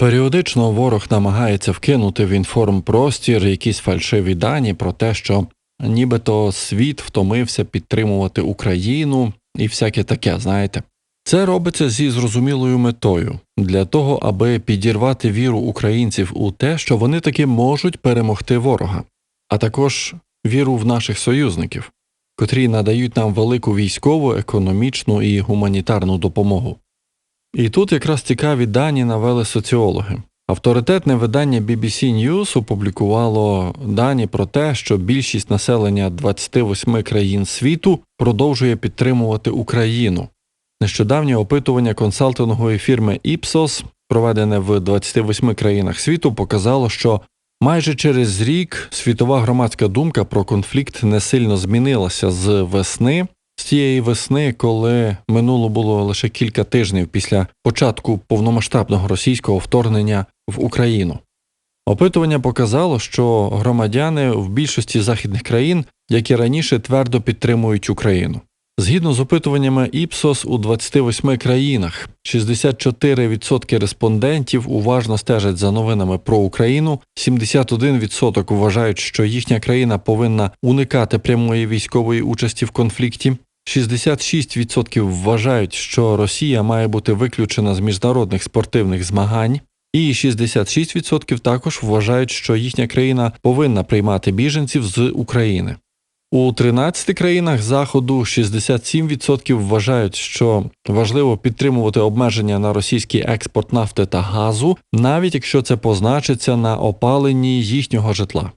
Періодично ворог намагається вкинути в інформпростір якісь фальшиві дані про те, що нібито світ втомився підтримувати Україну і всяке таке, знаєте. Це робиться зі зрозумілою метою для того, аби підірвати віру українців у те, що вони таки можуть перемогти ворога, а також віру в наших союзників, котрі надають нам велику військову, економічну і гуманітарну допомогу. І тут якраз цікаві дані навели соціологи. Авторитетне видання BBC News опублікувало дані про те, що більшість населення 28 країн світу продовжує підтримувати Україну. Нещодавнє опитування консалтингової фірми Ipsos, проведене в 28 країнах світу, показало, що майже через рік світова громадська думка про конфлікт не сильно змінилася з весни, з тієї весни, коли минуло було лише кілька тижнів після початку повномасштабного російського вторгнення в Україну. Опитування показало, що громадяни в більшості західних країн, як і раніше, твердо підтримують Україну. Згідно з опитуваннями Іпсос у 28 країнах 64% респондентів уважно стежать за новинами про Україну, 71% вважають, що їхня країна повинна уникати прямої військової участі в конфлікті. 66% вважають, що Росія має бути виключена з міжнародних спортивних змагань, і 66% також вважають, що їхня країна повинна приймати біженців з України. У 13 країнах Заходу 67% вважають, що важливо підтримувати обмеження на російський експорт нафти та газу, навіть якщо це позначиться на опаленні їхнього житла.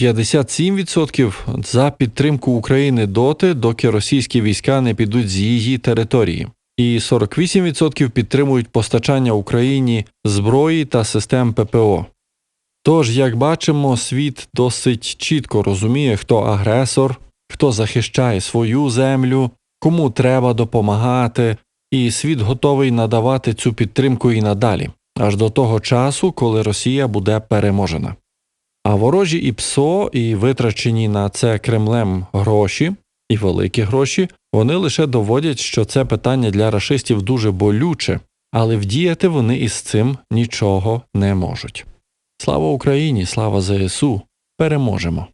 57% за підтримку України доти, доки російські війська не підуть з її території, і 48% підтримують постачання Україні зброї та систем ППО. Тож, як бачимо, світ досить чітко розуміє, хто агресор, хто захищає свою землю, кому треба допомагати, і світ готовий надавати цю підтримку і надалі, аж до того часу, коли Росія буде переможена. А ворожі і ПСО, і витрачені на це Кремлем гроші, і великі гроші, вони лише доводять, що це питання для рашистів дуже болюче, але вдіяти вони із цим нічого не можуть. Слава Україні, слава ЗСУ! Переможемо!